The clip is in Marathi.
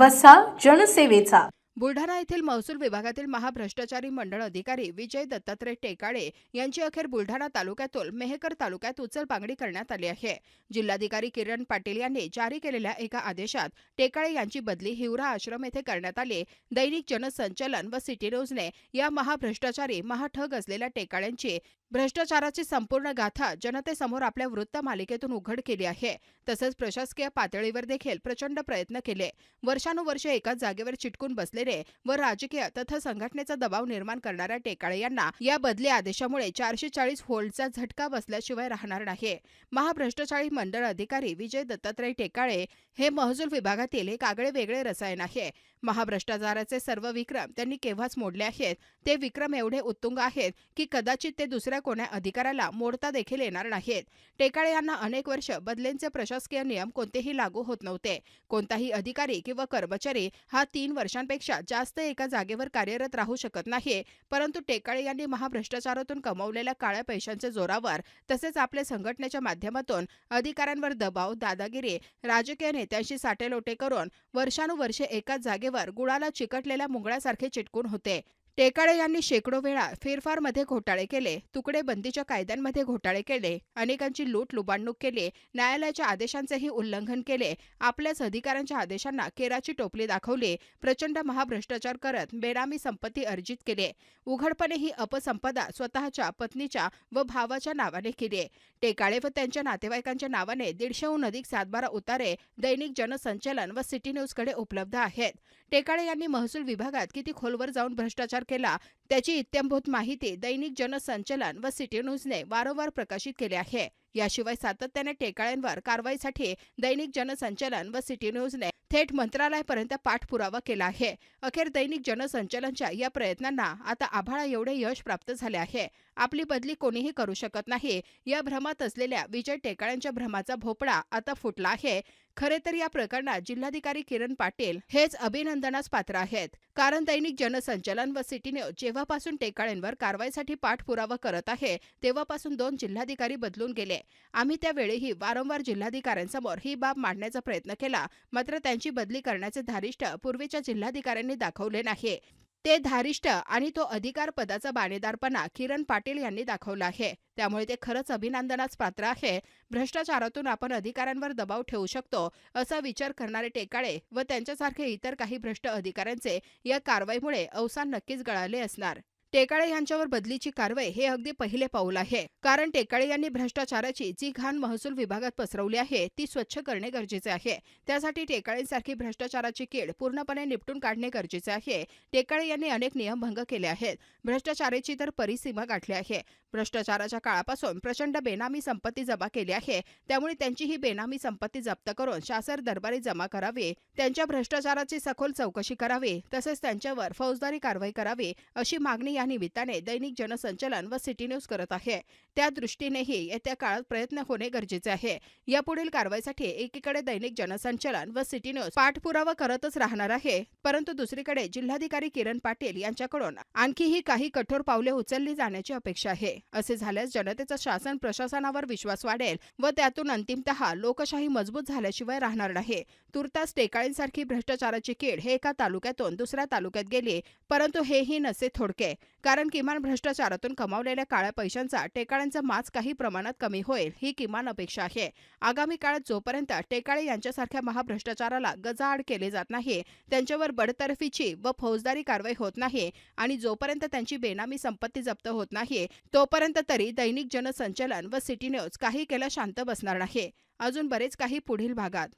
वसा जनसेवेचा. बुलढाणा येथील महसूल विभागातील महाभ्रष्टाचारी मंडळ अधिकारी विजय दत्तात्रय टेकाळे यांची अखेर बुलढाणा तालुक्यातून मेहकर तालुक्यात उचलबांगडी करण्यात आली आहे. जिल्हाधिकारी किरण पाटील यांनी जारी केलेल्या एका आदेशात टेकाळे यांची बदली हिवरा आश्रम येथे करण्यात आली. दैनिक जनसंचलन व सिटी न्यूजने या महाभ्रष्टाचारी महाठग असलेल्या टेकाळ्यांची भ्रष्टाचाराची संपूर्ण गाथा जनतेसमोर आपल्या वृत्त मालिकेतून उघड केली आहे. तसंच प्रशासकीय पातळीवर देखील प्रचंड प्रयत्न केले. वर्षानुवर्षे एकाच जागेवर चिटकून बसलेले व राजकीय तथा संघटनेचा दबाव निर्माण करणाऱ्या टेकाळे यांना या बदली आदेशामुळे चारशे चाळीस व्होल्टचा झटका बसल्याशिवाय राहणार नाही. महाभ्रष्टाचारी मंडळ अधिकारी विजय दत्तात्रय टेकाळे हे महसूल विभागातील एक आगळे वेगळे रसायन आहे. महाभ्रष्टाचाराचे सर्व विक्रम त्यांनी केव्हाच मोडले आहेत? ते विक्रम एवढे उत्तुंग आहेत की कदाचित ते दुसऱ्या कोण्या अधिकाऱ्याला मोडता देखील येणार नाहीत. टेकाळे यांना अनेक वर्ष बदलेंचे प्रशासकीय नियम कोणतेही लागू होत नव्हते. कोणताही अधिकारी किंवा कर्मचारी हा तीन वर्षांपेक्षा जास्त एका जागेवर कार्यरत राहू शकत नाही परंतु टेकाळे यांनी महाभ्रष्टाचारातून कमवलेल्या काळ्या पैशांच्या जोरावर तसेच आपल्या संघटनेच्या माध्यमातून अधिकाऱ्यांवर दबाव दादागिरी राजकीय नेत्यांशी साटेलोटे करून वर्षानुवर्षे एकाच जागेवर गुळाला चिकटलेल्या मुंगळ्यासारखे चिटकून होते. टेकाळे यांनी शेकडो वेळा फेरफारमध्ये घोटाळे केले तुकडे बंदीच्या कायद्यांमध्ये घोटाळे केले अनेकांची लूट लुबाडणूक केली न्यायालयाच्या आदेशांचेही उल्लंघन केले आपल्याच अधिकाऱ्यांच्या आदेशांना केराची टोपली दाखवली प्रचंड महाभ्रष्टाचार करत बेनामी संपत्ती अर्जित केले. उघडपणे ही अपसंपदा स्वतःच्या पत्नीच्या व भावाच्या नावाने केली. टेकाळे व त्यांच्या नातेवाईकांच्या नावाने दीडशेहून अधिक सातबारा उतारे दैनिक जनसंचलन व सिटी न्यूजकडे उपलब्ध आहेत. टेकाळे यांनी महसूल विभागात किती खोलवर जाऊन भ्रष्टाचार केला त्याची इत्यंभूत माहिती दैनिक जनसंचलन व सिटी न्यूजने वारंवार प्रकाशित केली आहे. याशिवाय सातत्याने टेकाळ्यांवर कारवाईसाठी दैनिक जनसंचलन व सिटी न्यूजने थेट मंत्रालयापर्यंत पाठपुरावा केला आहे. अखेर दैनिक जनसंचलनच्या या प्रयत्नांना आता आभाळा एवढे यश प्राप्त झाले आहे. आपली बदली कोणीही करू शकत नाही. या भ्रमात असलेल्या विजय टेकाळ्यांच्या भ्रमाचा भोपळा आता फुटला आहे. खरे तर या प्रकरणात जिल्हाधिकारी किरण पाटील हेच अभिनंदनास पात्र आहेत. कारण दैनिक जनसंचलन व सिटी न्यूज जेव्हा जेव्हापासून टेकाळ्यांवर कारवाईसाठी पाठपुरावा करत आहे तेव्हापासून दोन जिल्हाधिकारी बदलून गेले. आम्ही त्यावेळीही वारंवार जिल्हाधिकाऱ्यांसमोर ही बाब मांडण्याचा प्रयत्न केला मात्र त्यांची बदली करण्याचे धारिष्ट पूर्वीच्या जिल्हाधिकाऱ्यांनी दाखवले नाही. ते धारिष्ट आणि तो अधिकार पदाचा बाणेदारपणा किरण पाटील यांनी दाखवला आहे. त्यामुळे ते खरंच अभिनंदनास पात्र आहे. भ्रष्टाचारातून आपण अधिकाऱ्यांवर दबाव ठेवू शकतो असा विचार करणारे टेकाळे व त्यांच्यासारखे इतर काही भ्रष्ट अधिकाऱ्यांचे या कारवाईमुळे अवसान नक्कीच गळाले असणार. टेकाळे यांच्यावर बदलीची कारवाई हे अगदी पहिले पाऊल आहे. कारण टेकाळे यांनी भ्रष्टाचाराची जी घाण महसूल विभागात पसरवली आहे ती स्वच्छ करणे गरजेचे आहे. त्यासाठी टेकाळेंसारखी भ्रष्टाचाराची कीड पूर्णपणे निपटून काढणे गरजेचे आहे. टेकाळे यांनी अनेक नियमभंग केले आहेत. भ्रष्टाचाराची तर परिसीमा गाठली आहे. भ्रष्टाचाराच्या काळापासून प्रचंड बेनामी संपत्ती जमा केली आहे. त्यामुळे त्यांची ही बेनामी संपत्ती जप्त करून शासर दरबारी जमा करावी त्यांच्या भ्रष्टाचाराची सखोल चौकशी करावी तसेच त्यांच्यावर फौजदारी कारवाई करावी अशी मागणी या निमित्ताने दैनिक जनसंचलन व सिटी न्यूज करत आहे. त्या दृष्टीनेही येत्या काळात प्रयत्न होणे गरजेचे आहे. यापुढील कारवाईसाठी एकीकडे दैनिक जनसंचलन व सिटी न्यूज पाठपुरावा करतच राहणार आहे परंतु दुसरीकडे जिल्हाधिकारी किरण पाटील यांच्याकडून आणखीही काही कठोर पावले उचलली जाण्याची अपेक्षा आहे. असे झाल्यास जनतेचा शासन प्रशासनावर विश्वास वाढेल व त्यातून अंतिमतः लोकशाही मजबूत झाल्याशिवाय राहणार नाही. तुर्तास टेकाळींसारखी भ्रष्टाचाराची कीड हे एका तालुक्यातून दुसऱ्या तालुक्यात गेली परंतु हेही नसे थोडके. कारण किमान भ्रष्टाचारातून कमावलेल्या काळ्या पैशांचा टेकाळ्यांचा माज काही प्रमाणात कमी होईल ही किमान अपेक्षा आहे. आगामी काळात जोपर्यंत टेकाळे यांच्यासारख्या महाभ्रष्टाचाराला गजाआड केले जात नाही त्यांच्यावर बडतर्फीची व फौजदारी कारवाई होत नाही आणि जोपर्यंत त्यांची बेनामी संपत्ती जप्त होत नाही तोपर्यंत तरी दैनिक जनसंचलन व सिटी न्यूज काही केलं शांत बसणार नाही. अजून बरेच काही पुढील भागात.